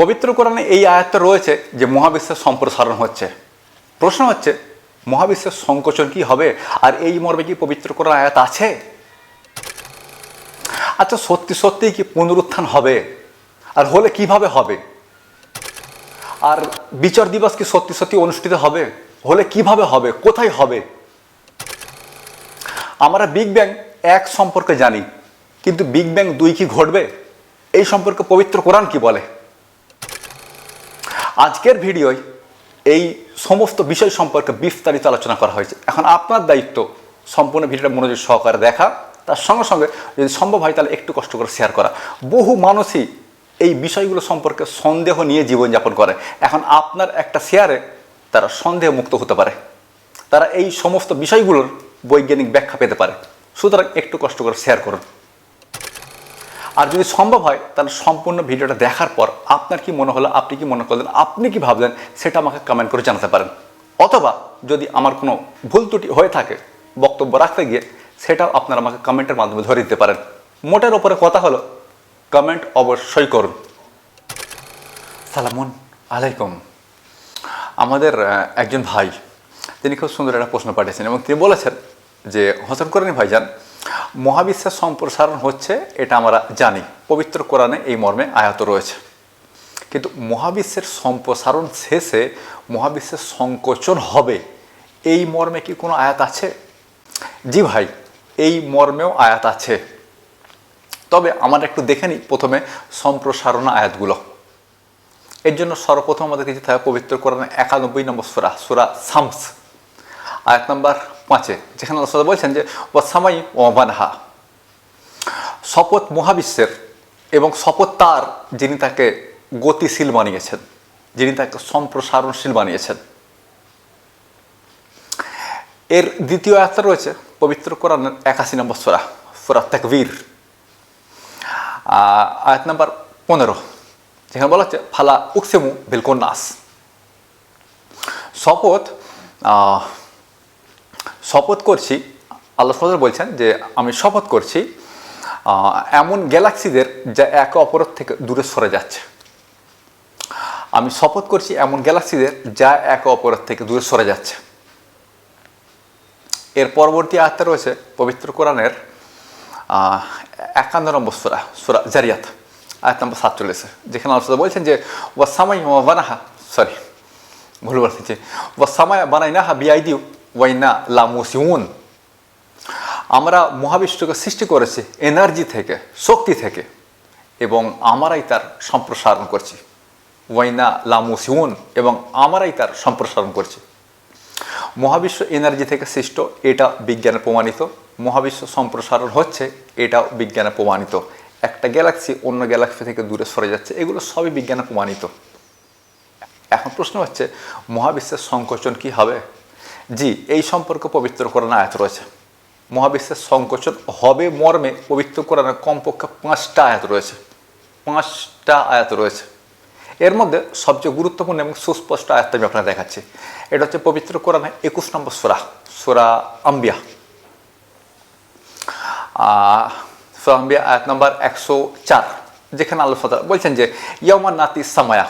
পবিত্র কোরআনে এই আয়াতটা রয়েছে যে মহাবিশ্বের সম্প্রসারণ হচ্ছে। প্রশ্ন হচ্ছে, মহাবিশ্বের সংকোচন কি হবে? আর এই মর্মে কি পবিত্র কোরআন আয়াত আছে? আচ্ছা সত্যি সত্যিই কি পুনরুত্থান হবে? আর হলে কীভাবে হবে? আর বিচার দিবস কি সত্যি সত্যি অনুষ্ঠিত হবে? হলে কীভাবে হবে? কোথায় হবে? আমরা বিগ ব্যাং এক সম্পর্কে জানি, কিন্তু বিগ ব্যাং দুই কি ঘটবে? এই সম্পর্কে পবিত্র কোরআন কি বলে? আজকের ভিডিওয় এই সমস্ত বিষয় সম্পর্কে বিস্তারিত আলোচনা করা হয়েছে। এখন আপনার দায়িত্ব সম্পূর্ণ ভিডিওটা মনোযোগ সহকারে দেখা। তার সঙ্গে সঙ্গে যদি সম্ভব হয় তাহলে একটু কষ্ট করে শেয়ার করা। বহু মানুষই এই বিষয়গুলো সম্পর্কে সন্দেহ নিয়ে জীবনযাপন করে। এখন আপনার একটা শেয়ারে তারা সন্দেহ মুক্ত হতে পারে। তারা এই সমস্ত বিষয়গুলোর বৈজ্ঞানিক ব্যাখ্যা পেতে পারে। সুতরাং একটু কষ্ট করে শেয়ার করুন। আর যদি সম্ভব হয়, তাহলে সম্পূর্ণ ভিডিওটা দেখার পর আপনার কি মনে হলো, আপনি কি মনে করলেন, আপনি কি ভাবলেন, সেটা আমাকে কমেন্ট করে জানাতে পারেন। অথবা যদি আমার কোনো ভুল ত্রুটি হয়ে থাকে, বক্তব্য রাখতে গিয়ে সেটাও আপনারা আমাকে কমেন্টের মাধ্যমে ধরে দিতে পারেন। মোটের ওপরে কথা হলো কমেন্ট অবশ্যই করুন। সালামুন আলাইকুম। আমাদের একজন ভাই, তিনি খুব সুন্দর একটা প্রশ্ন পাঠিয়েছেন এবং তিনি বলেছেন যে, হসন করেনি ভাইজান মহাবিশ্বের সম্প্রসারণ হচ্ছে, এটা আমরা জানি। পবিত্র কোরআনে এই মর্মে আয়াত রয়েছে। কিন্তু মহাবিশ্বের সম্প্রসারণ শেষে মহাবিশ্বের সংকোচন হবে, এই মর্মে কি কোনো আয়াত আছে? জি ভাই, এই মর্মেও আয়াত আছে। তবে আমরা একটু দেখে নিই প্রথমে সম্প্রসারণ আয়াতগুলো। এর জন্য সর্বপ্রথম আমাদেরকে যেতে হবে পবিত্র কোরআনে একানব্বই নম্বর সুরা সুরা সামস আয়াত নম্বর পাঁচে যেখানে আল্লাহ বলছেন যে ও সামাই ও মানহা। শপথ মহাবিশ্বের এবং শপথ তার যিনি তাকে গতিশীল বানিয়েছেন, যিনি তাকে সম্প্রসারণশীল বানিয়েছেন। এর দ্বিতীয় আয়াতটা রয়েছে, পবিত্র কোরআনের একাশি নম্বর সোরা, সুরা তাকবীর। আয়াত নাম্বার পনেরো, যেখানে বলা হচ্ছে, ফালা উকসেমু বিলকুল নাস শপথ শপথ করছি, আল্লাহ সাল্লাহ বলছেন যে আমি শপথ করছি এমন গ্যালাক্সিদের যা একে অপরের থেকে দূরে সরে যাচ্ছে। আমি শপথ করছি এমন গ্যালাক্সিদের যা একে অপরের থেকে দূরে সরে যাচ্ছে। এর পরবর্তী আয়াতটা রয়েছে পবিত্র কোরআনের একান্ন নম্বর সুরা সুরা জারিয়াত, আয়াত নম্বর সাতচল্লিশে যেখানে আলোচনা বলছেন যে ওয়া সামাই বানাহা সরি, ভুল বলছি ওয়া সামাই বানাই না হা বিআই দিউ ওয়াইনা লামুসিউন। আমরা মহাবিশ্বকে সৃষ্টি করেছি এনার্জি থেকে, শক্তি থেকে, এবং আমরাই তার সম্প্রসারণ করছি। ওয়াইনা লামুসিউন এবং আমরাই তার সম্প্রসারণ করছি। মহাবিশ্ব এনার্জি থেকে সৃষ্ট, এটা বিজ্ঞানে প্রমাণিত। মহাবিশ্ব সম্প্রসারণ হচ্ছে, এটাও বিজ্ঞানে প্রমাণিত। একটা গ্যালাক্সি অন্য গ্যালাক্সি থেকে দূরে সরে যাচ্ছে, এগুলো সবই বিজ্ঞানে প্রমাণিত। এখন প্রশ্ন হচ্ছে, মহাবিশ্বের সংকোচন কি হবে? জি, এই সম্পর্কে পবিত্র কোরআন আয়াত রয়েছে। মহাবিশ্বের সংকোচন হবে মর্মে পবিত্র কোরআনের কমপক্ষে পাঁচটা আয়াত রয়েছে। পাঁচটা আয়াত রয়েছে। এর মধ্যে সবচেয়ে গুরুত্বপূর্ণ এবং সুস্পষ্ট আয়াতটা আমি আপনাকে দেখাচ্ছি। এটা হচ্ছে পবিত্র কোরআনে একুশ নম্বর সোরা সোরা আম্বিয়া। সুরা আম্বিয়া আয়াত নম্বর একশো চার, যেখানে আল্লাহ তাআলা বলছেন যে ইয়মা নাতি সামায়া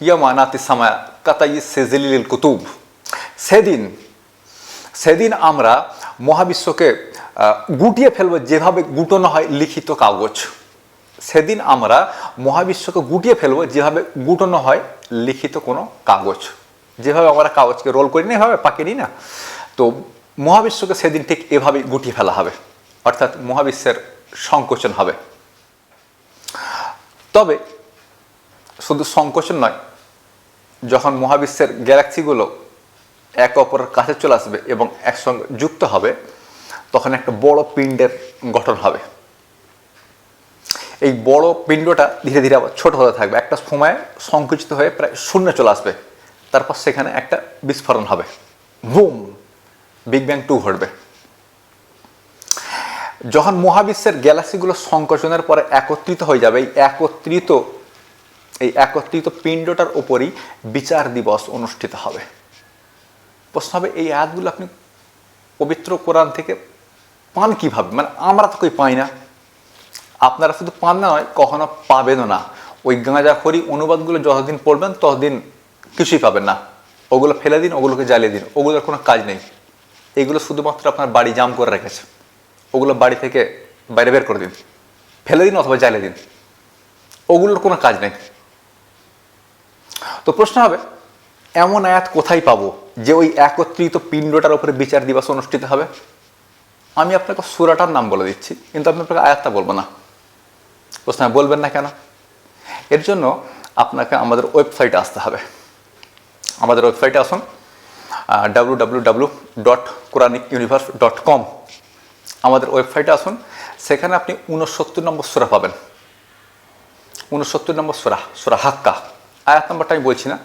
ইয়মা নাতি সামায়া কাতাই সেজিলিল কুতুব। সেদিন সেদিন আমরা মহাবিশ্বকে গুটিয়ে ফেলব যেভাবে গুটানো হয় লিখিত কাগজ। সেদিন আমরা মহাবিশ্বকে গুটিয়ে ফেলব যেভাবে গুটানো হয় লিখিত কোনো কাগজ। যেভাবে আমরা কাগজকে রোল করি না, এভাবে নিই না। তো মহাবিশ্বকে সেদিন ঠিক এভাবেই গুটিয়ে ফেলা হবে। অর্থাৎ মহাবিশ্বের সংকোচন হবে। তবে শুধু সংকোচন নয়, যখন মহাবিশ্বের গ্যালাক্সিগুলো একে অপরের কাছে চলে আসবে এবং একসঙ্গে যুক্ত হবে, তখন একটা বড় পিণ্ডের গঠন হবে। এই বড় পিণ্ডটা ধীরে ধীরে আবার ছোট হতে থাকবে। একটা সময় সংকুচিত হয়ে প্রায় শূন্য চলে আসবে। তারপর সেখানে একটা বিস্ফোরণ হবে। বুম! বিগ ব্যাং টু ঘটবে। যখন মহাবিশ্বের গ্যালাক্সিগুলো সংকোচনের পরে একত্রিত হয়ে যাবে, এই একত্রিত এই একত্রিত পিণ্ডটার ওপরই বিচার দিবস অনুষ্ঠিত হবে। প্রশ্ন হবে, এই আয়াতগুলো আপনি পবিত্র কোরআন থেকে পান কীভাবে? মানে আমরা তো কই পাই না। আপনারা শুধু পান না নয়, কখনো পাবেনও না। ওই গাঁজা গাঁজাখড়ি অনুবাদগুলো যতদিন পড়বেন, ততদিন কিছুই পাবেন না। ওগুলো ফেলে দিন, ওগুলোকে জ্বালিয়ে দিন। ওগুলোর কোনো কাজ নেই। এগুলো শুধুমাত্র আপনার বাড়ি জাম করে রেখেছে। ওগুলো বাড়ি থেকে বাইরে বের করে দিন। ফেলে দিন অথবা জ্বালিয়ে দিন। ওগুলোর কোনো কাজ নেই। তো প্রশ্ন হবে, এমন আয়াত কোথায় পাবো? যে ওই একত্রিত পিণ্ডটার উপরে বিচার দিবস অনুষ্ঠিত হবে। আমি আপনাকে সুরাটার নাম বলে দিচ্ছি, কিন্তু আমি আপনাকে আয়াতটা বলব না। প্রশ্ন, বলবেন না কেন? এর জন্য আপনাকে আমাদের ওয়েবসাইটে আসতে হবে। আমাদের ওয়েবসাইটে আসুন W W W dot Quranic universe dot com আমাদের ওয়েবসাইটে আসুন, সেখানে আপনি উনসত্তর নম্বর সুরা পাবেন। উনসত্তর নম্বর সুরা সুরা হাক্কা। আয়াত নম্বরটা আমি বলছি না।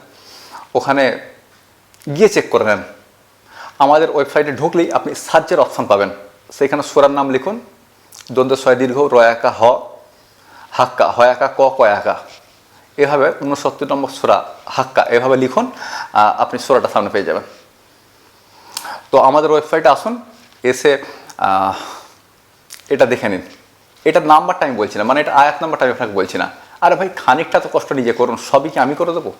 ওখানে গিয়ে চেক করে নেন। আমাদের ওয়েবসাইটে ঢুকলেই আপনি সার্চের অপশন পাবেন। সেখানে সুরার নাম লিখুন, দ্বন্দ্ব ছয় দীর্ঘ, রয়াকা হ, হাক্কা, হয়াকা ক, কয়াকা। এভাবে উনসত্তর নম্বর সুরা, হাক্কা, এভাবে লিখুন আপনি সুরাটা সামনে পেয়ে যাবেন। তো আমাদের ওয়েবসাইটে আসুন, এসে এটা দেখে নিন। এটার নাম্বারটা আমি বলছি না মানে এটা আয়াত নাম্বারটা আমি আপনাকে বলছি না। আরে ভাই, খানিকটা তো কষ্ট নিজে করুন, সবই কি আমি করে দেবো?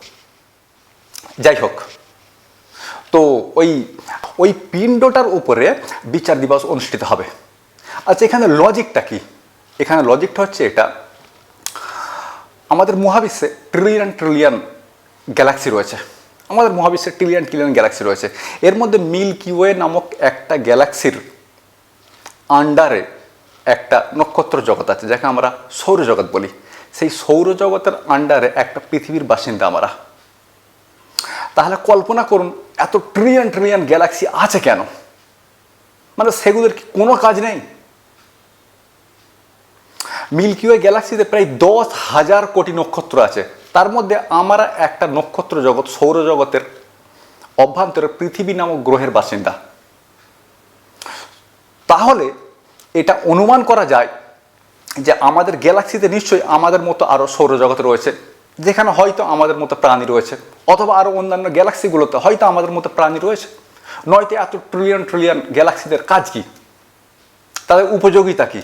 যাই হোক। তো ওই ওই পিণ্ডটার উপরে বিচার দিবস অনুষ্ঠিত হবে। আচ্ছা এখানে লজিকটা কি? এখানে লজিকটা হচ্ছে এটা। আমাদের মহাবিশ্বে ট্রিলিয়ন ট্রিলিয়ন গ্যালাক্সি রয়েছে। আমাদের মহাবিশ্বে ট্রিলিয়ন ট্রিলিয়ন গ্যালাক্সি রয়েছে। এর মধ্যে মিল্কি ওয়ে নামক একটা গ্যালাক্সির আন্ডারে একটা নক্ষত্র জগৎ আছে, যাকে আমরা সৌরজগৎ বলি। সেই সৌরজগতের আন্ডারে একটা পৃথিবীর বাসিন্দা আমরা। তাহলে কল্পনা করুন এত ট্রিলিয়ন ট্রিলিয়ন গ্যালাক্সি আছে কেন? মানে সেগুলোর কি কোনো কাজ নেই? মিল্কি ওয়ে গ্যালাক্সিতে প্রায় দশ হাজার কোটি নক্ষত্র আছে। তার মধ্যে আমরা একটা নক্ষত্র জগৎ সৌরজগতের অভ্যন্তরে পৃথিবী নামক গ্রহের বাসিন্দা। তাহলে এটা অনুমান করা যায় যে আমাদের গ্যালাক্সিতে নিশ্চয়ই আমাদের মতো আরও সৌরজগৎ রয়েছে। যেখানে হয়তো আমাদের মতো প্রাণী রয়েছে, অথবা আরও অন্যান্য গ্যালাক্সিগুলোতে হয়তো আমাদের মতো প্রাণী রয়েছে। নয়তো এত ট্রিলিয়ন ট্রিলিয়ন গ্যালাক্সিদের কাজ কি? তাদের উপযোগিতা কি?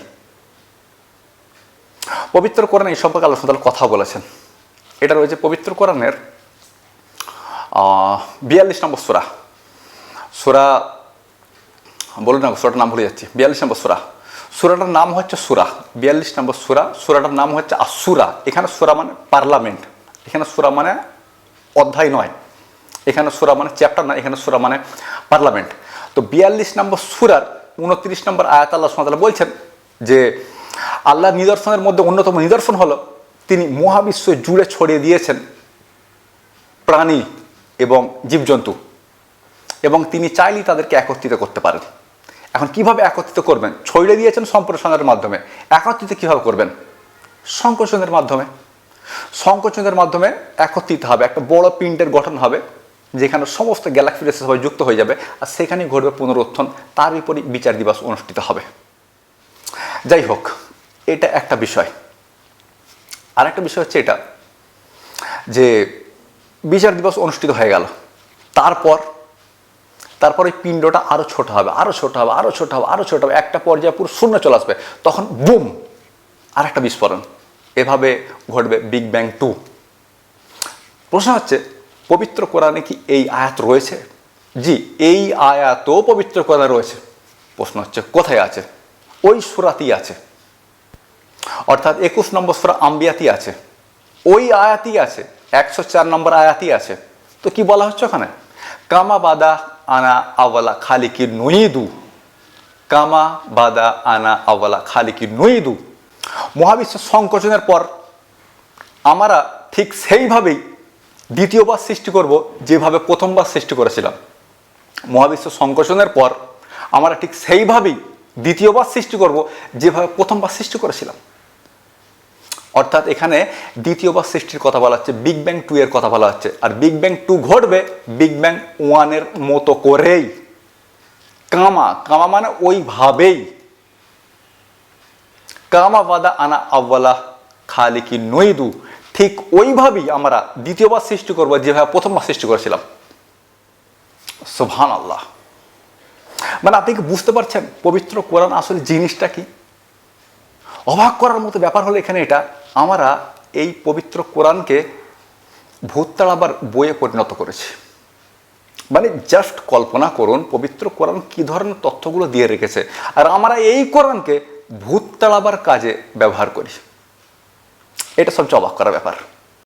পবিত্র কোরআন এই সম্পর্কে আল্লাহ কথা বলেছেন। এটা রয়েছে পবিত্র কোরআনের বিয়াল্লিশ নম্বর সুরা। সুরা, বলুন না, সুরাটার নাম ভুলে যাচ্ছি। বিয়াল্লিশ নম্বর সুরা। সুরাটার নাম হচ্ছে সুরা, বিয়াল্লিশ নম্বর সুরা। সুরাটার নাম হচ্ছে আসুরা। এখানে সুরা মানে পার্লামেন্ট। এখানে সুরা মানে অধ্যায় নয়। এখানে সুরা মানে চ্যাপ্টার নয়, এখানে সুরা মানে পার্লামেন্ট। তো বিয়াল্লিশ নম্বর সুরার উনত্রিশ নম্বর আয়াত আল্লাহ সুমাতালা বলছেন যে, আল্লাহ নিদর্শনের মধ্যে অন্যতম নিদর্শন হলো, তিনি মহাবিশ্ব জুড়ে ছড়িয়ে দিয়েছেন প্রাণী এবং জীবজন্তু এবং তিনি চাইলেই তাদেরকে একত্রিত করতে পারেন। এখন কীভাবে একত্রিত করবেন? ছড়িয়ে দিয়েছেন সম্প্রসারণের মাধ্যমে। একত্রিত কীভাবে করবেন? সংকোচনের মাধ্যমে। সংকোচনের মাধ্যমে একত্রিত হবে। একটা বড় পিণ্ডের গঠন হবে, যেখানে সমস্ত গ্যালাক্সি রেসে সবাই যুক্ত হয়ে যাবে আর সেখানেই ঘটবে পুনরুত্থান। তার বিপরীত বিচার দিবস অনুষ্ঠিত হবে। যাই হোক, এটা একটা বিষয়। আর একটা বিষয় হচ্ছে এটা, যে বিচার দিবস অনুষ্ঠিত হয়ে গেল। তারপর তারপর ওই পিণ্ডটা আরও ছোট হবে আরও ছোট হবে আরও ছোট হবে আরও ছোট হবে। একটা পর্যায়ে পুরো শূন্য চলে আসবে। তখন বুম আর একটা বিস্ফোরণ। এভাবে ঘটবে বিগ ব্যাং টু। প্রশ্ন হচ্ছে, পবিত্র কোরআনে কি এই আয়াত রয়েছে? জি, এই আয়াতও পবিত্র কোরআনে রয়েছে। প্রশ্ন হচ্ছে, কোথায় আছে? ওই সুরাতেই আছে। অর্থাৎ একুশ নম্বর সুরা আম্বিয়াতি আছে। ওই আয়াতি আছে, একশো চার নম্বর আয়াতি আছে। তো কি বলা হচ্ছে ওখানে? কামা বাদা আনা আওয়ালা খালিকি নইদু কামা বাদা আনা আওয়ালা খালিকি নইদু মহাবিশ্ব সংকোচনের পর আমরা ঠিক সেইভাবেই দ্বিতীয়বার সৃষ্টি করব যেভাবে প্রথমবার সৃষ্টি করেছিলাম মহাবিশ্ব সংকোচনের পর আমরা ঠিক সেইভাবেই দ্বিতীয়বার সৃষ্টি করব যেভাবে প্রথমবার সৃষ্টি করেছিলাম অর্থাৎ এখানে দ্বিতীয়বার সৃষ্টির কথা বলা হচ্ছে বিগ ব্যাং টু এর কথা বলা হচ্ছে। আর বিগ ব্যাং টু ঘটবে বিগ ব্যাং ওয়ানের মতো করেই। কামা কামা মানে ওইভাবেই। কামা বাদা আনা আব্বালা খালিকি নইদু ঠিক ওইভাবেই আমরা দ্বিতীয়বার সৃষ্টি করব, যেভাবে প্রথমবার সৃষ্টি করেছিলাম। সুবহান আল্লাহ মানে আপনি কি বুঝতে পারছেন পবিত্র কোরআন আসলে জিনিসটা কি? অবাক করার মতো ব্যাপার হলো এখানে এটা। আমরা এই পবিত্র কোরআনকে ভূত তাড়াবার বইয়ে পরিণত করেছি। মানে জাস্ট কল্পনা করুন, পবিত্র কোরআন কি ধরনের তথ্যগুলো দিয়ে রেখেছে। আর আমরা এই কোরআনকে ভূত তাড়াবার কাজে ব্যবহার করি। এটা সবচেয়ে অবাক করার ব্যাপার।